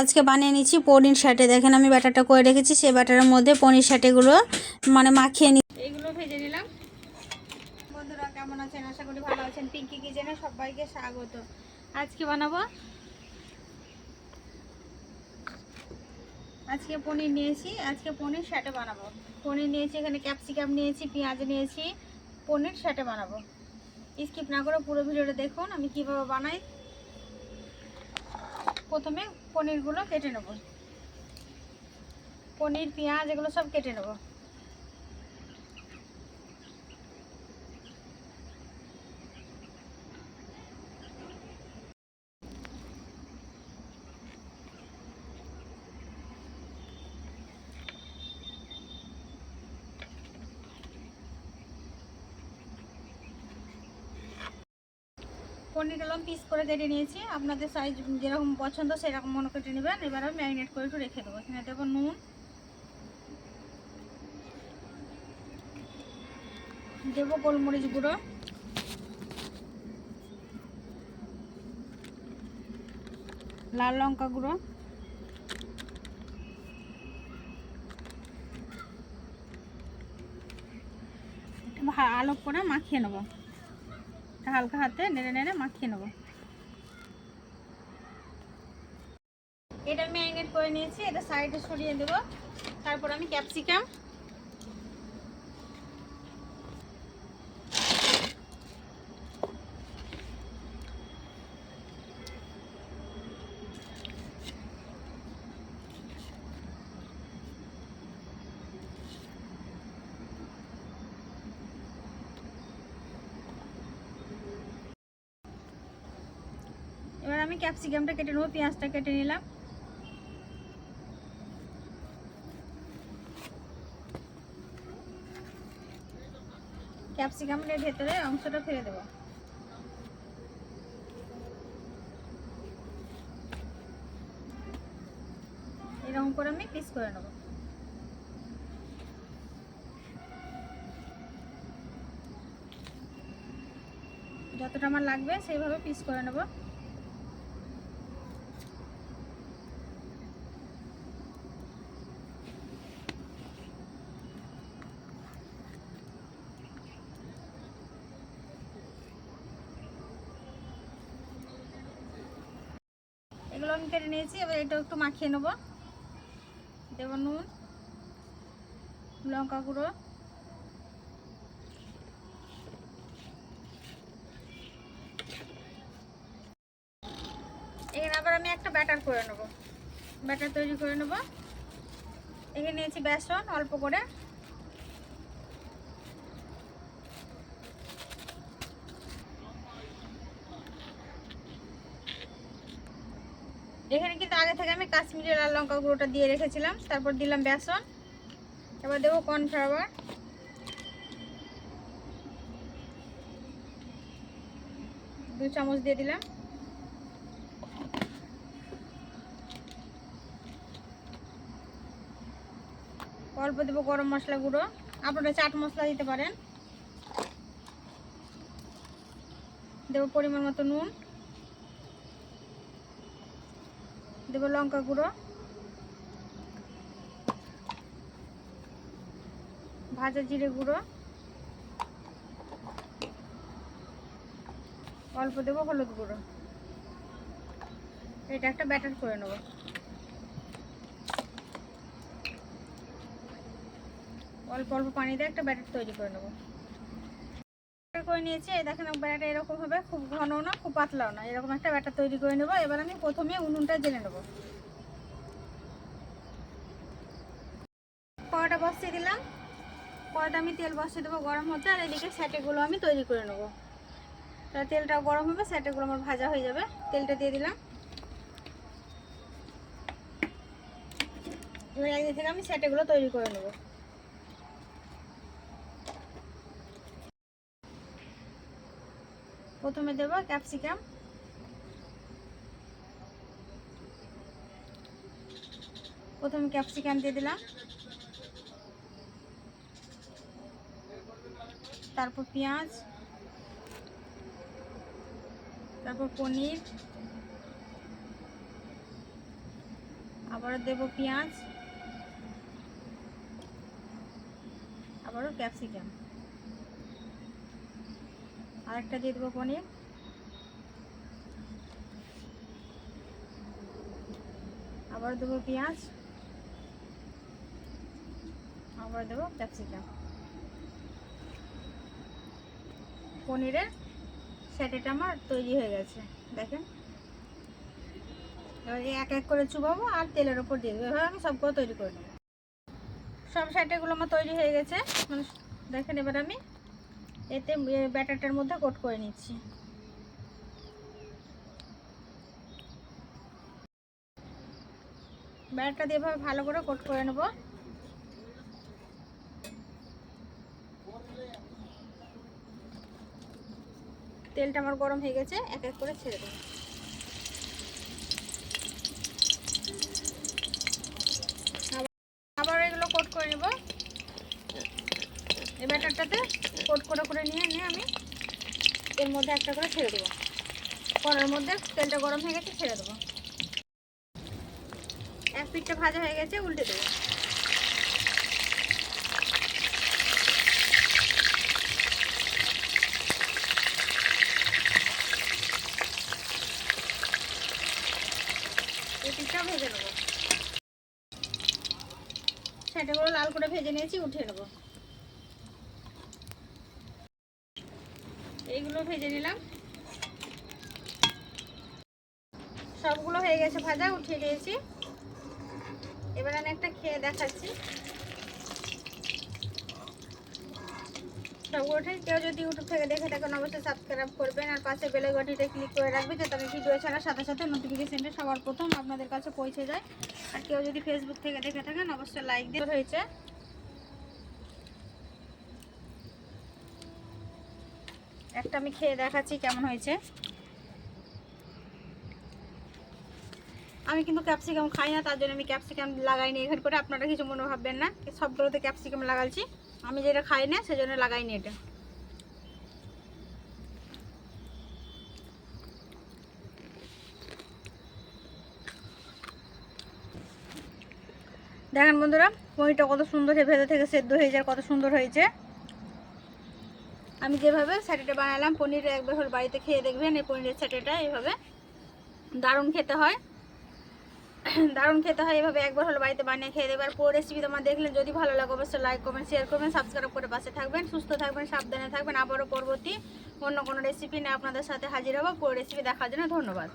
আজকে বানিয়ে নিচ্ছি পনির সাটে দেখেন আমি ব্যাটারটা করে রেখেছি, সেই ব্যাটারের মধ্যে পনির সাটেগুলো মানে মাখিয়ে নি এইগুলো ভেজে নিলাম। বন্ধুরা কেমন আছেন? আশা করি ভালো আছেন। পিঙ্কি কিচেনে সবাইকে স্বাগত। আজকে বানাবো আজকে পনির নিয়েছি। আজকে পনির সাটে বানাবো। পনির নিয়েছি, এখানে ক্যাপসিকাম নিয়েছি, পেঁয়াজ নিয়েছি। পনির সাটে বানাবো। স্কিপ না করে পুরো ভিডিওটা দেখুন, আমি কীভাবে বানাই। প্রথমে পনিরগুলো কেটে নেব। পনির পেঁয়াজ এগুলো সব কেটে নেব। পনিরগুলো পিস করে কেটে নিয়েছি। আপনাদের সাইজ যেরকম পছন্দ সেরকম মনে কেটে নেবেন। এবার আমি ম্যারিনেট করে একটু রেখে দেবো। এখানে দেবো নুন, দেবো গোলমরিচ গুঁড়ো, লাল লঙ্কা গুঁড়ো আলো করে মাখিয়ে নেব। এটা হালকা হাতে নেড়ে নেড়ে মাখিয়ে নেব। এটা ম্যারিনেট করে নিয়েছি, এটা সাইডে সরিয়ে দেবো। তারপর আমি ক্যাপসিকাম এবার আমি ক্যাপসিকামটা কেটে নেব, পেঁয়াজটা কেটে নিলাম। ক্যাপসিকামের ভেতরে অংশটা ফেলে দেবো। এরকম করে আমি পিস করে নেব। যতটা আমার লাগবে সেইভাবে পিস করে নেব। আমি কেটে নিয়েছি, এবার এটা একটু মাখিয়ে নেব। দেব নুন, লঙ্কা গুঁড়ো। এখানে আবার আমি একটা ব্যাটার করে নেব। ব্যাটার তৈরি করে নেব। এখানে নিয়েছি বেসন, অল্প করে। এখানে কিন্তু আগে থেকে আমি কাশ্মীরি লাল লঙ্কা গুঁড়োটা দিয়ে রেখেছিলাম। তারপর দিলাম বেসন। এবার দেবো কর্নফ্লাওয়ার। দু চামচ দিয়ে দিলাম। অল্প দেবো গরম মশলা গুঁড়ো। আপনারা চাট মশলা দিতে পারেন। দেবো পরিমাণ মতো নুন। দেবো লঙ্কা গুঁড়ো। ভাজা জিরে গুঁড়ো। অল্প দেবো হলুদ গুঁড়ো। এটা একটা ব্যাটার করে নেব। অল্প অল্প পানি দিয়ে একটা ব্যাটার তৈরি করে নেব। করে নিয়েছি। এই দেখেন ব্যাটারটা এরকম হবে। খুব ঘন না, খুব পাতলাও না। এরকম একটা ব্যাটার তৈরি করে নেব। এবার আমি প্রথমে উনুনটা জেনে নেব। কড়াটা বসিয়ে দিলাম। কড়াটা আমি তেল বসিয়ে দেবো গরম হতে, আর এদিকে স্যাটেগুলো আমি তৈরি করে নেব। তা তেলটা গরম হবে, স্যাটেগুলো আমার ভাজা হয়ে যাবে। তেলটা দিয়ে দিলাম। এবার একদিক থেকে আমি স্যাটেগুলো তৈরি করে নেব। প্রথমে দেব ক্যাপসিকাম। প্রথমে ক্যাপসিকাম দিয়ে দিলাম। তারপর পেঁয়াজ। তারপর পনির। আবারও দেবো পেঁয়াজ। আবারও ক্যাপসিকাম। আরেকটা দিয়ে দেবো পনির। আবার দেবো পেঁয়াজ। আবার দেবো ক্যাপসিকাম। পনিরের স্যাটেটা আমার তৈরি হয়ে গেছে, দেখেন। এবার এক এক করে চুবাবো আর তেলের ওপর দিয়ে দেবো। এভাবে আমি সবগুলো তৈরি করে নেব। সব স্যাটেগুলো আমার তৈরি হয়ে গেছে। মানে দেখেন এবার আমি এতে ব্যাটারটার মধ্যে কোট করে নিচ্ছি। ব্যাটারটা দিয়ে ভালো করে কোট করে নেব। তেলটা আমার গরম হয়ে গেছে, এক এক করে ছেড়ে দেবো আবার- আবার এগুলো কোট করে নেব এই ব্যাটারটাতে কোট করে করে নিয়ে নিয়ে আমি এর মধ্যে একটা করে ছেড়ে দেবো। কড়ার মধ্যে তেলটা গরম হয়ে গেছে, ছেড়ে দেবো। এক পিঠটা ভাজা হয়ে গেছে, উল্টে দেবো। ভেজে নেব। সেটাগুলো লাল করে ভেজে নিয়েছি, উঠিয়ে নেব। এইগুলো ভেজে নিলাম। সবগুলো হয়ে গেছে ভাজা, উঠিয়ে দিয়েছি এবার আমি একটা খেয়ে দেখাচ্ছি। সবগুলো ঠিক, কেউ যদি ইউটিউব থেকে দেখে থাকেন, অবশ্যই সাবস্ক্রাইব করবেন। আর পাশে বেলে ঘটিতে ক্লিক করে রাখবেন, যাতে আমি ভিডিও ছাড়ার সাথে সাথে নোটিফিকেশনটা সবার প্রথম আপনাদের কাছে পৌঁছে যায়। আর কেউ যদি ফেসবুক থেকে দেখে থাকেন, অবশ্যই লাইক দিয়ে হয়েছে। একটা আমি খেয়ে দেখাচ্ছি কেমন হয়েছে। আমি কিন্তু ক্যাপসিকাম খাই না, তার জন্য আমি ক্যাপসিকাম লাগাইনি। এখানে করে আপনারা কিছু মনে ভাববেন না সবগুলোতে ক্যাপসিকাম লাগাচ্ছি। আমি যেটা খাই না, সেজন্য লাগাইনি এটা। দেখেন বন্ধুরা পনিরটা কত সুন্দর ভেতর থেকে সেদ্ধ হয়ে যায়, কত সুন্দর হয়েছে। আমি যেভাবে স্যাটেটা বানালাম পনির একবার হল বাড়িতে খেয়ে দেখবেন, এই পনিরের স্যাটেটা এইভাবে দারুণ খেতে হয়। দারুণ খেতে হয়, এভাবে একবার হলো বাড়িতে বানিয়ে খেয়ে দেবার পুরো রেসিপি তোমার দেখলেন যদি ভালো লাগে, অবশ্যই লাইক কমেন্ট শেয়ার করবেন সাবস্ক্রাইব করে পাশে থাকবেন, সুস্থ থাকবেন, সাবধানে থাকবেন। আবারও পরবর্তী অন্য কোনো রেসিপি নিয়ে আপনাদের সাথে হাজির হব। পুরো রেসিপি দেখার জন্য ধন্যবাদ।